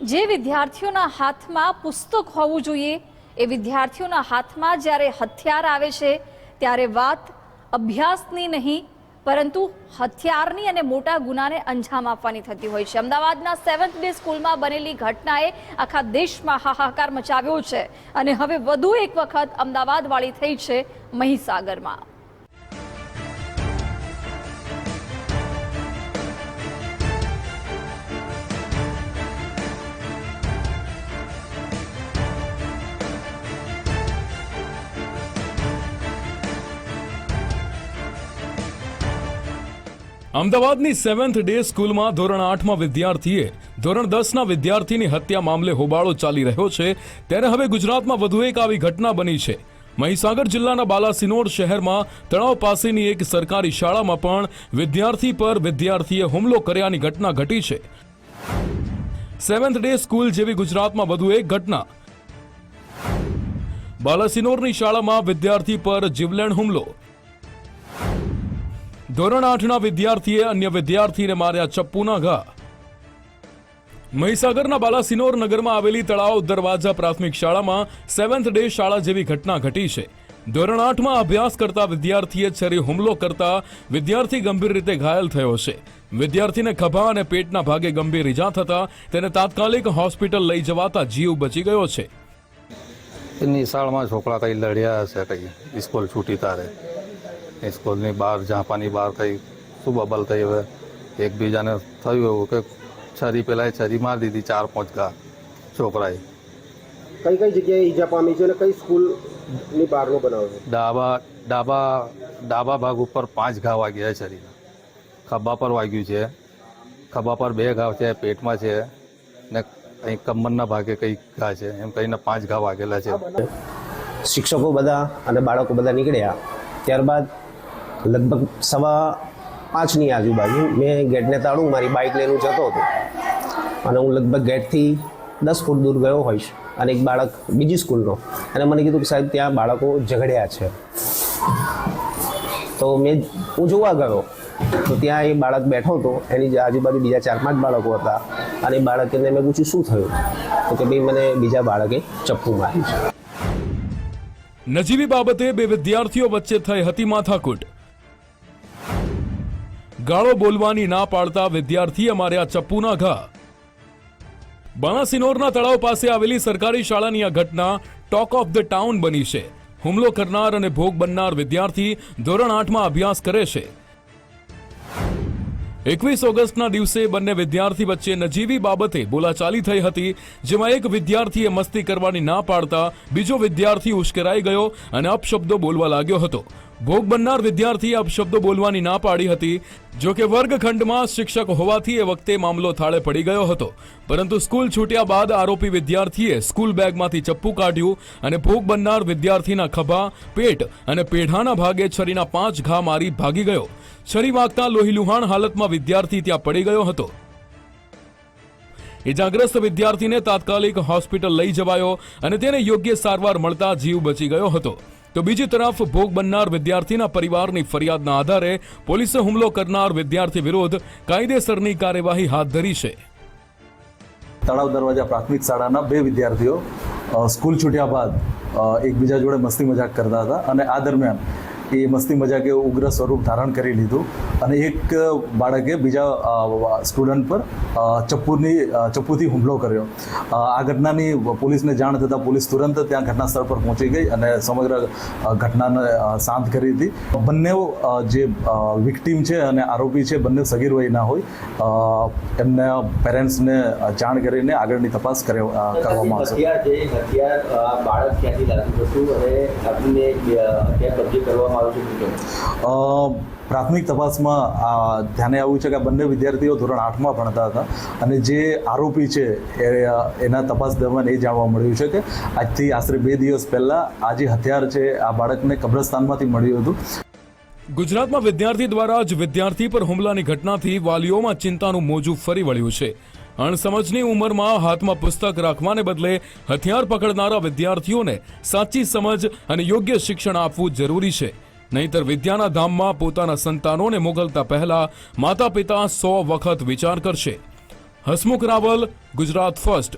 જે વિદ્યાર્થીઓના હાથમાં પુસ્તક હોવું જોઈએ, એ વિદ્યાર્થીઓના હાથમાં જ્યારે હથિયાર આવે છે, ત્યારે વાત અભ્યાસની નહીં, પરંતુ હથિયારની અને મોટા ગુનાને અંજામ આપવાની થતી હોય છે. અમદાવાદના સેવન્થ ડે સ્કૂલમાં બનેલી ઘટનાએ આખા દેશમાં હાહાકાર મચાવ્યો છે. અને હવે વધુ એક વખત અમદાવાદવાળી થઈ છે મહીસાગરમાં. અમદાવાદની સેવન્થ ડે સ્કૂલમાં ધોરણ આઠમાં વિદ્યાર્થીએ ધોરણ દસના વિદ્યાર્થીની હત્યા મામલે હોબાળો ચાલી રહ્યો છે. ત્યારે હવે ગુજરાતમાં વધુ એક આવી ઘટના બની છે. મહીસાગર જિલ્લાના બાલાસિનોર શહેરમાં તળાવ પાસેની એક સરકારી શાળામાં પણ વિદ્યાર્થી પર વિદ્યાર્થીએ હુમલો કર્યાની ઘટના ઘટી છે. સેવન્થ ડે સ્કૂલ જેવી ગુજરાતમાં વધુ એક ઘટના. બાલાસિનોરની શાળામાં વિદ્યાર્થી પર જીવલેણ હુમલો. ધોરણ આઠના વિદ્યાર્થીએ અન્ય વિદ્યાર્થીને માર્યા ચપ્પુના ઘા. મહીસાગરના બાલાસિનોર નગરમાં આવેલી તળાવ દરવાજા પ્રાથમિક શાળામાં સેવન્થ ડે શાળા જેવી ઘટના ઘટી છે. ધોરણ આઠમાં અભ્યાસ કરતા વિદ્યાર્થીએ છરી હુમલો કરતા વિદ્યાર્થી ગંભીર રીતે ઘાયલ થયો છે. વિદ્યાર્થીને ખભા અને પેટના ભાગે ગંભીર ઈજા થતા તેને તાત્કાલિક હોસ્પિટલ લઈ જવાતા જીવ બચી ગયો છે. એની છોકરા કઈ લડ્યા હશે, કઈ સ્કૂલ છૂટી તારે? સ્કૂલની બહાર ઝાંપાની બહાર કંઈ શું બબલ થઈ હવે? એકબીજાને થયું એવું કે છરી પેલા છરી મારી દીધી ચાર પાંચ ઘા છોકરાએ. કઈ કઈ જગ્યાએ ઈજા પામી છે અને કઈ સ્કૂલની બહારનો બનાવ છે? ડાબા ડાબા ડાબા ભાગ ઉપર પાંચ ઘા વાગ્યા છે છરીના. ખભા પર વાગ્યું છે. ખભા પર બે ઘા છે પેટમાં છે ને અહીં કમરના ભાગે કંઈક ઘા છે. એમ કહીને પાંચ ઘા વાગેલા છે. શિક્ષકો બધા અને બાળકો બધા નીકળ્યા. ત્યારબાદ લગભગ સવા પાંચની આજુબાજુ મેં ગેટને તાળું, મારી બાઇક લઈને જતો હતો. અને હું લગભગ ગેટથી દસ ફૂટ દૂર ગયો હોઈશ અને એક બાળક બીજી સ્કૂલનો. અને મને કીધું કે સાહેબ, ત્યાં બાળકો ઝઘડ્યા છે. તો મેં હું જોવા ગયો. તો ત્યાં એ બાળક બેઠો હતો. એની આજુબાજુ બીજા ચાર પાંચ બાળકો હતા. અને એ બાળકને મેં પૂછ્યું, શું થયું? તો કે, ભાઈ, મને બીજા બાળકે ચપ્પુ મારી છે. નજીવી બાબતે બે વિદ્યાર્થીઓ વચ્ચે થઈ હતી માથાકૂટ. ગાળો બોલવાની ના પાડતા વિદ્યાર્થીએ માર્યા ચપ્પુના ઘા. બાણાસિનોરના તળાવ પાસે આવેલી સરકારી શાળાની આ ઘટના ટોક ઓફ ધ ટાઉન બની છે. હુમલો કરનાર અને ભોગ બનનાર વિદ્યાર્થી ધોરણ આઠમાં અભ્યાસ કરે છે. એકવીસ ઓગસ્ટના દિવસે બંને વિદ્યાર્થી વચ્ચે નજીવી બાબતે બોલાચાલી થઈ હતી, જેમાં એક વિદ્યાર્થીએ મસ્તી કરવાની ના પાડતા બીજો વિદ્યાર્થી ઉશ્કેરાઈ ગયો અને અપશબ્દો બોલવા લાગ્યો હતો. ભોગ બનનાર વિદ્યાર્થીએ અપશબ્દો બોલવાની ના પાડી હતી. જો કે વર્ગખંડમાં શિક્ષક હોવાથી એ વખતે મામલો થાળે પડી ગયો હતો. પરંતુ સ્કૂલ છૂટ્યા બાદ આરોપી વિદ્યાર્થીએ સ્કૂલ બેગમાંથી ચપ્પુ કાઢ્યું અને ભોગ બનનાર વિદ્યાર્થીના ખભા, પેટ અને પેઢાના ભાગે છરીના પાંચ ઘા મારી ભાગી ગયો. છરી વાગતા લોહીલુહાણ હાલતમાં વિદ્યાર્થી ત્યાં પડી ગયો હતો. ઇજાગ્રસ્ત વિદ્યાર્થીને તાત્કાલિક હોસ્પિટલ લઈ જવાયો અને તેને યોગ્ય સારવાર મળતા જીવ બચી ગયો હતો. તો બીજી તરફ ભોગ બનનાર વિદ્યાર્થીના પરિવારની ફરિયાદના આધારે પોલીસે હુમલો કરનાર વિદ્યાર્થી વિરુદ્ધ કાયદેસરની કાર્યવાહી હાથ ધરી છે. તળાવ દરવાજા પ્રાથમિક શાળાના બે વિદ્યાર્થીઓ સ્કૂલ છૂટ્યા બાદ એકબીજા જોડે મસ્તી મજાક કરતા હતા અને આ દરમિયાન એ મસ્તી મજાકે ઉગ્ર સ્વરૂપ ધારણ કરી લીધું. અને એક બાળકે બીજા સ્ટુડન્ટ પર ચપ્પુની ચપ્પુથી હુમલો કર્યો. આ ઘટનાની પોલીસને જાણ થતાં પોલીસ તુરંત ત્યાં ઘટના સ્થળ પર પહોંચી ગઈ અને સમગ્ર ઘટનાને શાંત કરી હતી. બંને જે વિક્ટીમ છે અને આરોપી છે, બંને સગીર વયના હોય. એમને પેરેન્ટ્સને જાણ કરીને આગળની તપાસ કરે- કરવામાં આવશે. બાળક ક્યાંથી લાગ્યું હતું અને કરવામાં પ્રાથમિક તપાસમાં ધ્યાને આવ્યું છે કે બંને વિદ્યાર્થીઓ ધોરણ આઠમાં ભણતા હતા અને જે આરોપી છે, એ એના તપાસ દરમિયાન એ જાણવા મળ્યું છે કે આજથી આશરે બે દિવસ પહેલા આ જે હથિયાર છે, આ બાળકને કબ્રસ્તાનમાંથી મળ્યું હતું. ગુજરાતમાં વિદ્યાર્થી દ્વારા જ વિદ્યાર્થી પર હુમલાની ઘટનાથી વાલીઓમાં ચિંતાનું મોજું ફરી વળ્યું છે. અણસમજની ઉંમરમાં હાથમાં પુસ્તક રાખવાને બદલે હથિયાર પકડનારા વિદ્યાર્થીઓને સાચી સમજ અને યોગ્ય શિક્ષણ આપવું જરૂરી છે. નહીતર વિદ્યાના ધામમાં પોતાના સંતાનોને મોકલતા પહેલા માતા પિતા સો વખત વિચાર કરશે. હસમુખ રાવલ, ગુજરાત ફર્સ્ટ